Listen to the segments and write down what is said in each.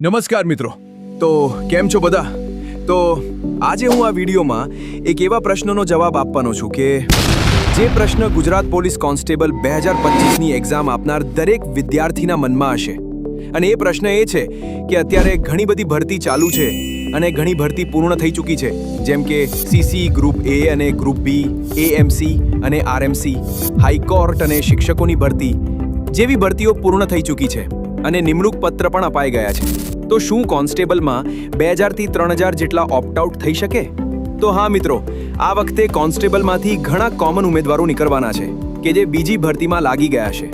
નમસ્કાર મિત્રો. તો કેમ છો બધા? તો આજે હું આ વિડીયોમાં એક એવા પ્રશ્નનો જવાબ આપવાનો છું કે જે પ્રશ્ન ગુજરાત પોલીસ કોન્સ્ટેબલ બે હજાર પચીસની એક્ઝામ આપનાર દરેક વિદ્યાર્થીના મનમાં હશે. અને એ પ્રશ્ન એ છે કે અત્યારે ઘણી બધી ભરતી ચાલુ છે અને ઘણી ભરતી પૂર્ણ થઈ ચૂકી છે. જેમ કે સીસી ગ્રુપ એ અને ગ્રુપ બી એએમસી અને આરએમસી હાઈકોર્ટ અને શિક્ષકોની ભરતી જેવી ભરતીઓ પૂર્ણ થઈ ચૂકી છે અને નિમણૂક પત્ર પણ અપાઈ ગયા છે. તો શું કોન્સ્ટેબલમાં બે હજારથી ત્રણ હજાર જેટલા ઓપ્ટ આઉટ થઈ શકે? તો હા મિત્રો, આ વખતે કોન્સ્ટેબલમાંથી ઘણા કોમન ઉમેદવારો નીકળવાના છે, કે જે બીજી ભરતીમાં લાગી ગયા છે.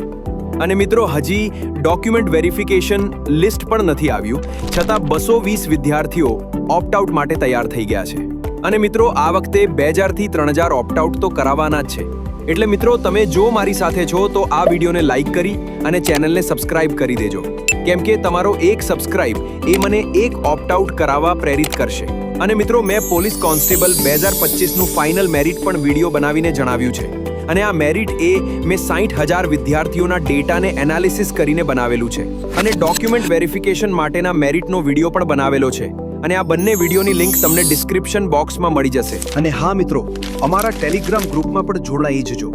અને મિત્રો, હજી ડોક્યુમેન્ટ વેરિફિકેશન લિસ્ટ પણ નથી આવ્યું, છતાં બસો વીસ વિદ્યાર્થીઓ ઓપ્ટ આઉટ માટે તૈયાર થઈ ગયા છે. અને મિત્રો, આ વખતે બે હજારથી ત્રણ હજાર ઓપ્ટ આઉટ તો કરાવવાના જ છે. એટલે મિત્રો, તમે જો મારી સાથે છો, તો આ વિડીયોને લાઈક કરી અને ચેનલને સબસ્ક્રાઇબ કરી દેજો. કેમ કે તમારો એક સબસ્ક્રાઇબ એ મને એક ઓપ્ટ આઉટ કરાવવા પ્રેરિત કરશે. અને મિત્રો, મેં પોલીસ કોન્સ્ટેબલ બે હજાર પચીસનું ફાઇનલ મેરિટ પણ વીડિયો બનાવીને જણાવ્યું છે. અને આ મેરિટ એ મેં સાઠ હજાર વિદ્યાર્થીઓના ડેટાને એનાલિસિસ કરીને બનાવેલું છે. અને ડોક્યુમેન્ટ વેરિફિકેશન માટેના મેરિટનો વીડિયો પણ બનાવેલો છે. અને આ બંને વિડીયોની લિંક તમને ડિસ્ક્રિપ્શન બોક્સમાં મળી જશે. અને હા મિત્રો, અમારા ટેલિગ્રામ ગ્રુપમાં પણ જોડાઈ જજો.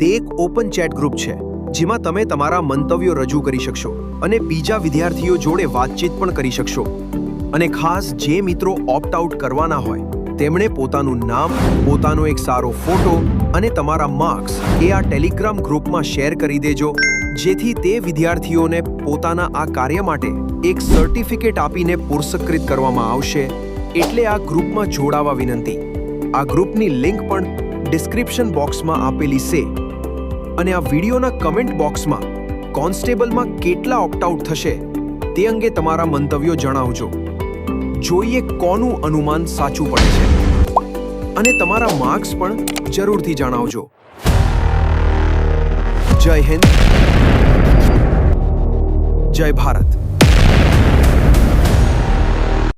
તે એક ઓપન ચેટ ગ્રુપ છે. જેમાં તમે તમારા મંતવ્યો રજૂ કરી શકશો અને બીજા વિદ્યાર્થીઓ જોડે વાતચીત પણ કરી શકશો. અને ખાસ જે મિત્રો ઓપ્ટ આઉટ કરવાના હોય, તેમણે પોતાનું નામ, પોતાનો એક સારો ફોટો અને તમારા માર્ક્સ એ આ ટેલિગ્રામ ગ્રુપમાં શેર કરી દેજો, જેથી તે વિદ્યાર્થીઓને પોતાના આ કાર્ય માટે એક સર્ટિફિકેટ આપીને પુરસ્કૃત કરવામાં આવશે. એટલે આ ગ્રુપમાં જોડાવા વિનંતી. આ ગ્રુપની લિંક પણ ડિસ્ક્રિપ્શન બોક્સમાં આપેલી છે. અને આ વિડીયોના કમેન્ટ બોક્સમાં કોન્સ્ટેબલમાં કેટલા ઓપ્ટ આઉટ થશે તે અંગે તમારા મંતવ્યો જણાવજો. જોઈએ કોનું અનુમાન સાચું પડે છે. અને તમારા માર્ક્સ પણ જરૂરથી જણાવજો. જય હિન્દ. જય ભારત.